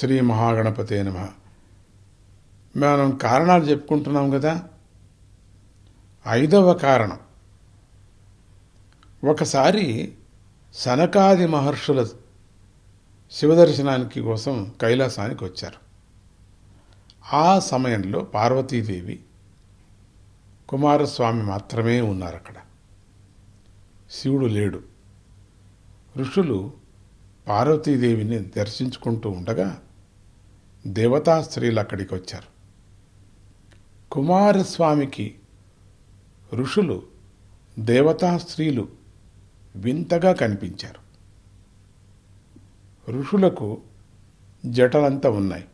శ్రీ మహాగణపతే నమ. మనం కారణాలు చెప్పుకుంటున్నాం కదా? ఐదవ కారణం. ఒకసారి సనకాది మహర్షుల శివదర్శనానికి కోసం కైలాసానికి వచ్చారు. ఆ సమయంలో పార్వతీదేవి కుమారస్వామి మాత్రమే ఉన్నారు అక్కడ శివుడు లేడు. ఋషులు పార్వతీదేవిని దర్శించుకుంటూ ఉండగా దేవతా స్త్రీలు అక్కడికి వచ్చారు కుమారస్వామికి ఋషులు దేవతా స్త్రీలు వింతగా కనిపించారు. ఋషులకు జటలంతా ఉన్నాయి.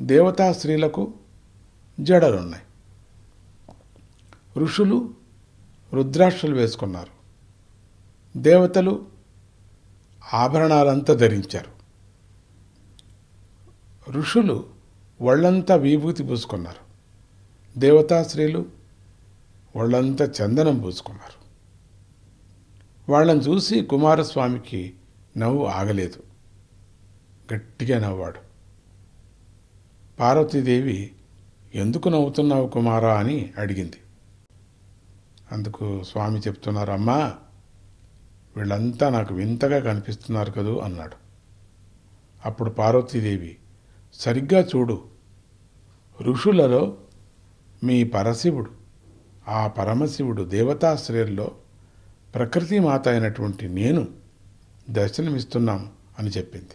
దేవతా స్త్రీలకు జడలున్నాయి. ఋషులు రుద్రాక్షలు వేసుకున్నారు. దేవతలు ఆభరణాలంతా ధరించారు. ఋషులు ఒళ్ళంతా విభూతి పూసుకున్నారు. దేవతాశ్రీలు వాళ్ళంతా ఒళ్ళంతా చందనం పూసుకున్నారు. వాళ్ళని చూసి కుమారస్వామికి నవ్వు ఆగలేదు. గట్టిగా నవ్వాడు. పార్వతీదేవి ఎందుకు నవ్వుతున్నావు కుమారా? అని అడిగింది. అందుకు స్వామి చెప్తున్నారు అమ్మా వీళ్ళంతా నాకు వింతగా కనిపిస్తున్నారు కదూ అన్నాడు. అప్పుడు పార్వతీదేవి సరిగ్గా చూడు. ఋషులలో మీ పరశివుడు ఆ పరమశివుడు దేవతాశ్రయంలో ప్రకృతి మాత అయినటువంటి నేను దర్శనమిస్తున్నాం అని చెప్పింది.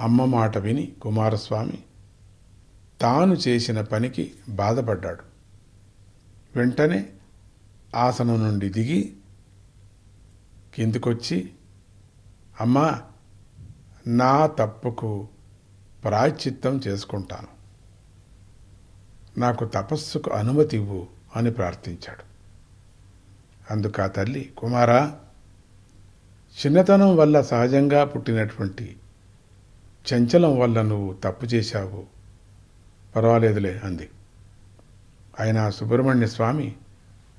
అమ్మ మాట విని కుమారస్వామి తాను చేసిన పనికి బాధపడ్డాడు. వెంటనే ఆసనం నుండి దిగి కిందికొచ్చి అమ్మా నా తప్పుకు ప్రాయచిత్తం చేసుకుంటాను. నాకు తపస్సుకు అనుమతి ఇవ్వు అని ప్రార్థించాడు. అందుకు ఆ తల్లి కుమారా చిన్నతనం వల్ల సహజంగా పుట్టినటువంటి చంచలం వల్ల నువ్వు తప్పు చేశావు. పర్వాలేదులే అంది. ఆయన సుబ్రహ్మణ్య స్వామి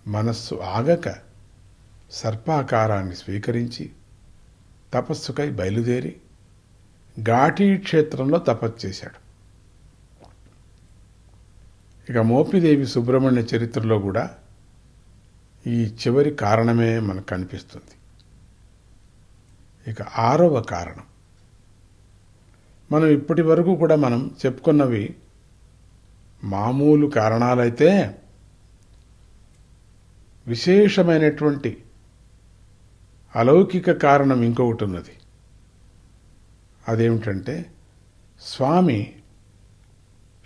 మనస్సు ఆగక సర్పాకారాన్ని స్వీకరించి తపస్సుకై బయలుదేరి ఘాటీ క్షేత్రంలో తపస్సు చేశాడు. ఇక మోపిదేవి సుబ్రహ్మణ్య చరిత్రలో కూడా ఈ చివరి కారణమే మనకు కనిపిస్తుంది. ఇక ఆరవ కారణం. మనం ఇప్పటి వరకు కూడా మనం చెప్పుకున్నవి మామూలు కారణాలైతే విశేషమైనటువంటి అలౌకిక కారణం ఇంకొకటి ఉన్నది. అదేమిటంటే స్వామి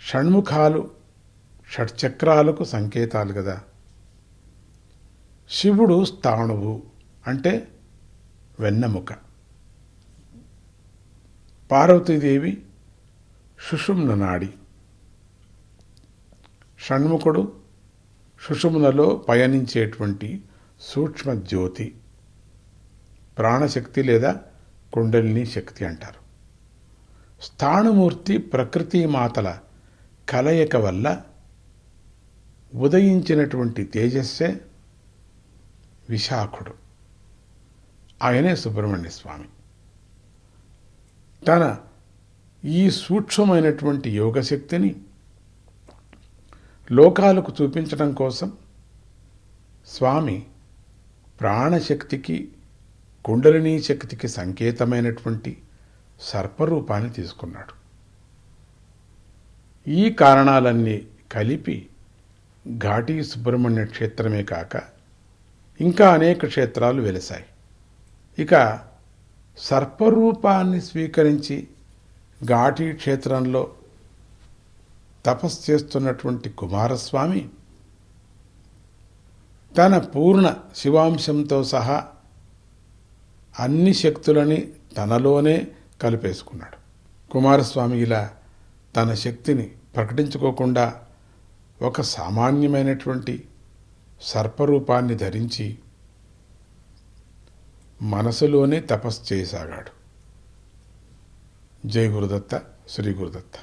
షణ్ముఖాలు షట్చక్రాలకు సంకేతాలు కదా శివుడు స్థాణువు అంటే వెన్నెముక. పార్వతీదేవి సుషుమ్న నాడి షణ్ముఖుడు సుషుమ్నలో పయనించేటువంటి సూక్ష్మ జ్యోతి ప్రాణశక్తి లేదా కుండలిని శక్తి అంటారు. స్థాణుమూర్తి ప్రకృతి మాతల కలయిక వల్ల ఉదయించినటువంటి తేజస్సే విశాఖుడు. ఆయనే సుబ్రహ్మణ్య స్వామి. తన ఈ సూక్ష్మమైనటువంటి యోగశక్తిని లోకాలకు చూపించడం కోసం స్వామి ప్రాణశక్తికి కుండలినీ శక్తికి సంకేతమైనటువంటి సర్పరూపాన్ని తీసుకున్నాడు. ఈ కారణాలన్నీ కలిపి ఘాటీ సుబ్రహ్మణ్య క్షేత్రమే కాక ఇంకా అనేక క్షేత్రాలు వెలిశాయి. ఇక సర్పరూపాన్ని స్వీకరించి ఘాటీ క్షేత్రంలో తపస్సు చేస్తున్నటువంటి కుమారస్వామి తన పూర్ణ శివాంశంతో సహా అన్ని శక్తులని తనలోనే కలిపేసుకున్నాడు. కుమారస్వామి ఇలా తన శక్తిని ప్రకటించుకోకుండా ఒక సామాన్యమైనటువంటి సర్పరూపాన్ని ధరించి మనసులోనే తపస్సు చేయసాగాడు జై గురుదత్త శ్రీ గురుదత్త.